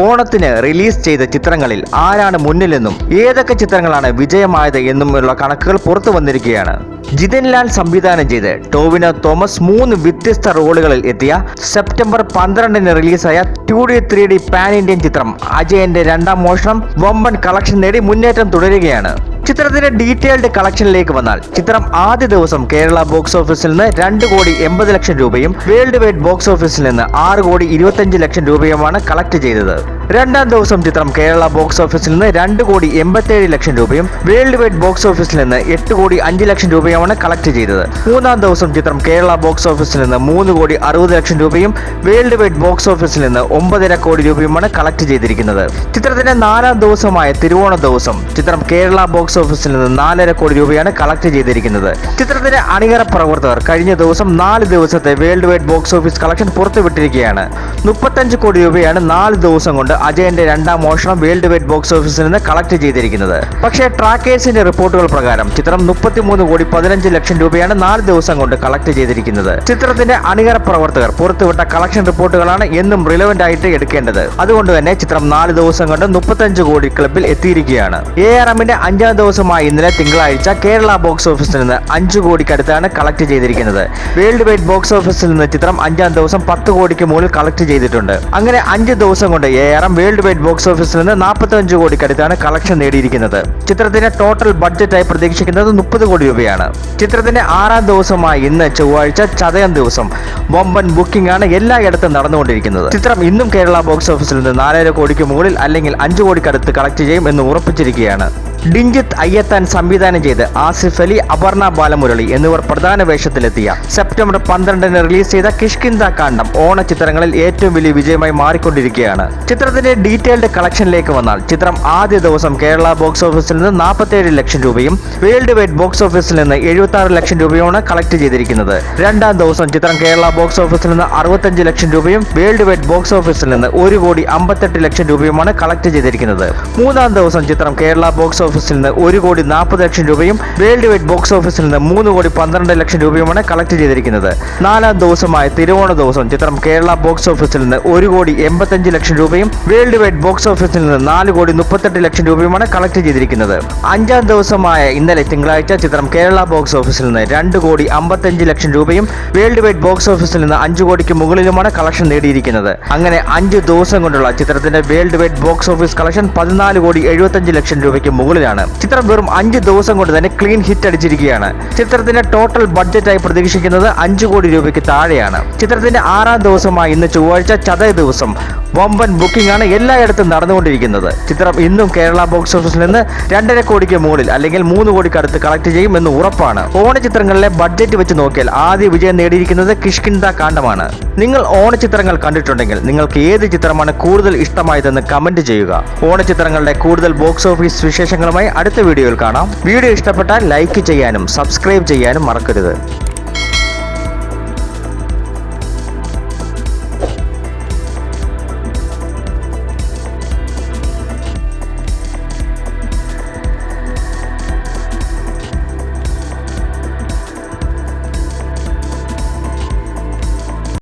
ഓണത്തിന് റിലീസ് ചെയ്ത ചിത്രങ്ങളിൽ ആരാണ് മുന്നിലെന്നും ഏതൊക്കെ ചിത്രങ്ങളാണ് വിജയമായത് എന്നുമുള്ള കണക്കുകൾ പുറത്തു വന്നിരിക്കുകയാണ്. ജിതിൻ ലാൽ സംവിധാനം ചെയ്ത് ടോവിനോ തോമസ് മൂന്ന് വ്യത്യസ്ത റോളുകളിൽ എത്തിയ സെപ്റ്റംബർ പന്ത്രണ്ടിന് റിലീസായ two D three D pan Indian ചിത്രം അജയന്റെ രണ്ടാം മോഷണം വമ്പൻ കളക്ഷൻ നേടി മുന്നേറ്റം തുടരുകയാണ്. ചിത്രത്തിന്റെ ഡീറ്റെയിൽഡ് കളക്ഷനിലേക്ക് വന്നാൽ ചിത്രം ആദ്യ ദിവസം കേരള ബോക്സ് ഓഫീസിൽ നിന്ന് രണ്ട് കോടി എൺപത് ലക്ഷം രൂപയും വേൾഡ് വൈഡ് ബോക്സ് ഓഫീസിൽ നിന്ന് ആറ് കോടി ഇരുപത്തഞ്ച് ലക്ഷം രൂപയുമാണ് കളക്ട് ചെയ്തത്. രണ്ടാം ദിവസം ചിത്രം കേരള ബോക്സ് ഓഫീസിൽ നിന്ന് രണ്ട് കോടി എൺപത്തേഴ് ലക്ഷം രൂപയും വേൾഡ് വൈഡ് ബോക്സ് ഓഫീസിൽ നിന്ന് എട്ട് കോടി അഞ്ച് ലക്ഷം രൂപയുമാണ് കളക്ട് ചെയ്തത്. മൂന്നാം ദിവസം ചിത്രം കേരള ബോക്സ് ഓഫീസിൽ നിന്ന് മൂന്ന് കോടി അറുപത് ലക്ഷം രൂപയും വേൾഡ് വൈഡ് ബോക്സ് ഓഫീസിൽ നിന്ന് ഒമ്പതര കോടി രൂപയുമാണ് കളക്ട് ചെയ്തിരിക്കുന്നത്. ചിത്രത്തിന്റെ നാലാം ദിവസമായ തിരുവോണ ദിവസം ചിത്രം കേരള ബോക്സ് ഓഫീസിൽ നിന്ന് നാലര കോടി രൂപയാണ് കളക്ട് ചെയ്തിരിക്കുന്നത്. ചിത്രത്തിന്റെ അണിയറ പ്രവർത്തകർ കഴിഞ്ഞ ദിവസം നാല് ദിവസത്തെ world wide box office collection പുറത്തുവിട്ടിരിക്കുകയാണ്. മുപ്പത്തഞ്ച് കോടി രൂപയാണ് നാല് ദിവസം കൊണ്ട് അജയന്റെ രണ്ടാം മോഷണം വേൾഡ് വൈഡ് ബോക്സ് ഓഫീസിൽ നിന്ന് കളക്ട് ചെയ്തിരിക്കുന്നത്. പക്ഷേ ട്രാക്കേഴ്സിന്റെ റിപ്പോർട്ടുകൾ പ്രകാരം ചിത്രം മുപ്പത്തിമൂന്ന് കോടി പതിനഞ്ച് ലക്ഷം രൂപയാണ് നാല് ദിവസം കൊണ്ട് കളക്ട് ചെയ്തിരിക്കുന്നത്. ചിത്രത്തിന്റെ അണികര പ്രവർത്തകർ പുറത്തുവിട്ട കളക്ഷൻ റിപ്പോർട്ടുകളാണ് എന്നും റിലവന്റ് ആയിട്ട് എടുക്കേണ്ടത്. അതുകൊണ്ട് തന്നെ ചിത്രം നാല് ദിവസം കൊണ്ട് മുപ്പത്തഞ്ച് കോടി ക്ലബിൽ എത്തിയിരിക്കുകയാണ്. എ ആർ എമ്മിന്റെ അഞ്ചാം ദിവസമായ ഇന്നലെ തിങ്കളാഴ്ച കേരള ബോക്സ് ഓഫീസിൽ നിന്ന് അഞ്ചു കോടിക്കടുത്താണ് കളക്ട് ചെയ്തിരിക്കുന്നത്. വേൾഡ് വൈഡ് ബോക്സ് ഓഫീസിൽ നിന്ന് ചിത്രം അഞ്ചാം ദിവസം പത്ത് കോടിക്ക് മുകളിൽ കളക്ട് ചെയ്തിട്ടുണ്ട്. അങ്ങനെ അഞ്ച് ദിവസം കൊണ്ട് A R M world wide box ഓഫീസിൽ നിന്ന് നാൽപ്പത്തഞ്ച് കോടിക്കടുത്താണ് കളക്ഷൻ നേടിയിരിക്കുന്നത്. ചിത്രത്തിന്റെ ടോട്ടൽ ബഡ്ജറ്റായി പ്രതീക്ഷിക്കുന്നത് മുപ്പത് കോടി രൂപയാണ്. ചിത്രത്തിന്റെ ആറാം ദിവസമായ ഇന്ന് ചൊവ്വാഴ്ച ചതയം ദിവസം വമ്പൻ ബുക്കിംഗ് ആണ് എല്ലായിടത്തും നടന്നുകൊണ്ടിരിക്കുന്നത്. ചിത്രം ഇന്നും കേരള ബോക്സ് ഓഫീസിൽ നിന്ന് നാലര കോടിക്ക് മുകളിൽ അല്ലെങ്കിൽ അഞ്ചു കോടിക്കടുത്ത് കളക്ട് ചെയ്യും എന്ന് ഉറപ്പിച്ചിരിക്കുകയാണ്. ഡിഞ്ചിത്ത് അയ്യത്താൻ സംവിധാനം ചെയ്ത് ആസിഫ് അലി അപർണ ബാലമുരളി എന്നിവർ പ്രധാന വേഷത്തിലെത്തിയ സെപ്റ്റംബർ പന്ത്രണ്ടിന് റിലീസ് ചെയ്ത കിഷ്കിന്ദ കാണ്ഡം ഓണ ചിത്രങ്ങളിൽ ഏറ്റവും വലിയ വിജയമായി മാറിക്കൊണ്ടിരിക്കുകയാണ്. ചിത്രത്തിന്റെ ഡീറ്റെയിൽഡ് കളക്ഷനിലേക്ക് വന്നാൽ ചിത്രം ആദ്യ ദിവസം കേരള ബോക്സ് ഓഫീസിൽ നിന്ന് നാൽപ്പത്തേഴ് ലക്ഷം രൂപയും വേൾഡ് വൈഡ് ബോക്സ് ഓഫീസിൽ നിന്ന് എഴുപത്തി ആറ് ലക്ഷം രൂപയുമാണ് കളക്ട് ചെയ്തിരിക്കുന്നത്. രണ്ടാം ദിവസം ചിത്രം കേരള ബോക്സ് ഓഫീസിൽ നിന്ന് അറുപത്തഞ്ച് ലക്ഷം രൂപയും വേൾഡ് വൈഡ് ബോക്സ് ഓഫീസിൽ നിന്ന് ഒരു കോടി അമ്പത്തെട്ട് ലക്ഷം രൂപയുമാണ് കളക്ട് ചെയ്തിരിക്കുന്നത്. മൂന്നാം ദിവസം ചിത്രം കേരള ബോക്സ് ഓഫീസിൽ നിന്ന് ഒരു കോടി നാൽപ്പത് ലക്ഷം രൂപയും വേൾഡ് വൈഡ് ബോക്സ് ഓഫീസിൽ നിന്ന് മൂന്ന് കോടി പന്ത്രണ്ട് ലക്ഷം രൂപയുമാണ് കളക്ട് ചെയ്തിരിക്കുന്നത്. നാലാം ദിവസമായ തിരുവോണ ദിവസം ചിത്രം കേരള ബോക്സ് ഓഫീസിൽ നിന്ന് ഒരു കോടി എൺപത്തഞ്ച് ലക്ഷം രൂപയും വേൾഡ് വൈഡ് ബോക്സ് ഓഫീസിൽ നിന്ന് നാല് കോടി മുപ്പത്തെട്ട് ലക്ഷം രൂപയുമാണ് കളക്ട് ചെയ്തിരിക്കുന്നത്. അഞ്ചാം ദിവസമായ ഇന്നലെ തിങ്കളാഴ്ച ചിത്രം കേരള ബോക്സ് ഓഫീസിൽ നിന്ന് രണ്ട് കോടി അമ്പത്തഞ്ച് ലക്ഷം രൂപയും വേൾഡ് വൈഡ് ബോക്സ് ഓഫീസിൽ നിന്ന് അഞ്ച് കോടിക്ക് മുകളിലുമാണ് കളക്ഷൻ നേടിയിരിക്കുന്നത്. അങ്ങനെ അഞ്ച് ദിവസം കൊണ്ടുള്ള ചിത്രത്തിന്റെ world wide box office collection പതിനാല് കോടി എഴുപത്തഞ്ച് ലക്ഷം രൂപയ്ക്ക് മുകളിലാണ് ചിത്രം വെറും അഞ്ച് ദിവസം കൊണ്ട് തന്നെ ക്ലീൻ ഹിറ്റ് അടിച്ചിരിക്കുകയാണ്. ചിത്രത്തിന്റെ ടോട്ടൽ ബഡ്ജറ്റായി പ്രതീക്ഷിക്കുന്നത് അഞ്ച് കോടി രൂപയ്ക്ക് താഴെയാണ്. ചിത്രത്തിന്റെ ആറാം ദിവസമായ ഇന്ന് ചൊവ്വാഴ്ച ചതയ ദിവസം വമ്പൻ ബുക്കിംഗ് ആണ് എല്ലായിടത്തും നടന്നുകൊണ്ടിരിക്കുന്നത്. ചിത്രം ഇന്നും കേരള ബോക്സ് ഓഫീസിൽ നിന്ന് രണ്ടര കോടിക്ക് മുകളിൽ അല്ലെങ്കിൽ മൂന്ന് കോടിക്ക് അടുത്ത് കളക്ട് ചെയ്യും എന്ന് ഉറപ്പാണ്. ഓണ ചിത്രങ്ങളിലെ ബഡ്ജറ്റ് വെച്ച് നോക്കിയാൽ ആദ്യ വിജയം നേടിയിരിക്കുന്നത് കിഷ്കിന്ദ കാണ്ഡമാണ്. നിങ്ങൾ ഓണ ചിത്രങ്ങൾ കണ്ടിട്ടുണ്ടെങ്കിൽ നിങ്ങൾക്ക് ഏത് ചിത്രമാണ് കൂടുതൽ ഇഷ്ടമായതെന്ന് കമന്റ് ചെയ്യുക. ഓണ ചിത്രങ്ങളുടെ കൂടുതൽ ബോക്സ് ഓഫീസ് വിശേഷങ്ങളുമായി അടുത്ത വീഡിയോയിൽ കാണാം. വീഡിയോ ഇഷ്ടപ്പെട്ടാൽ ലൈക്ക് ചെയ്യാനും സബ്സ്ക്രൈബ് ചെയ്യാനും മറക്കരുത്.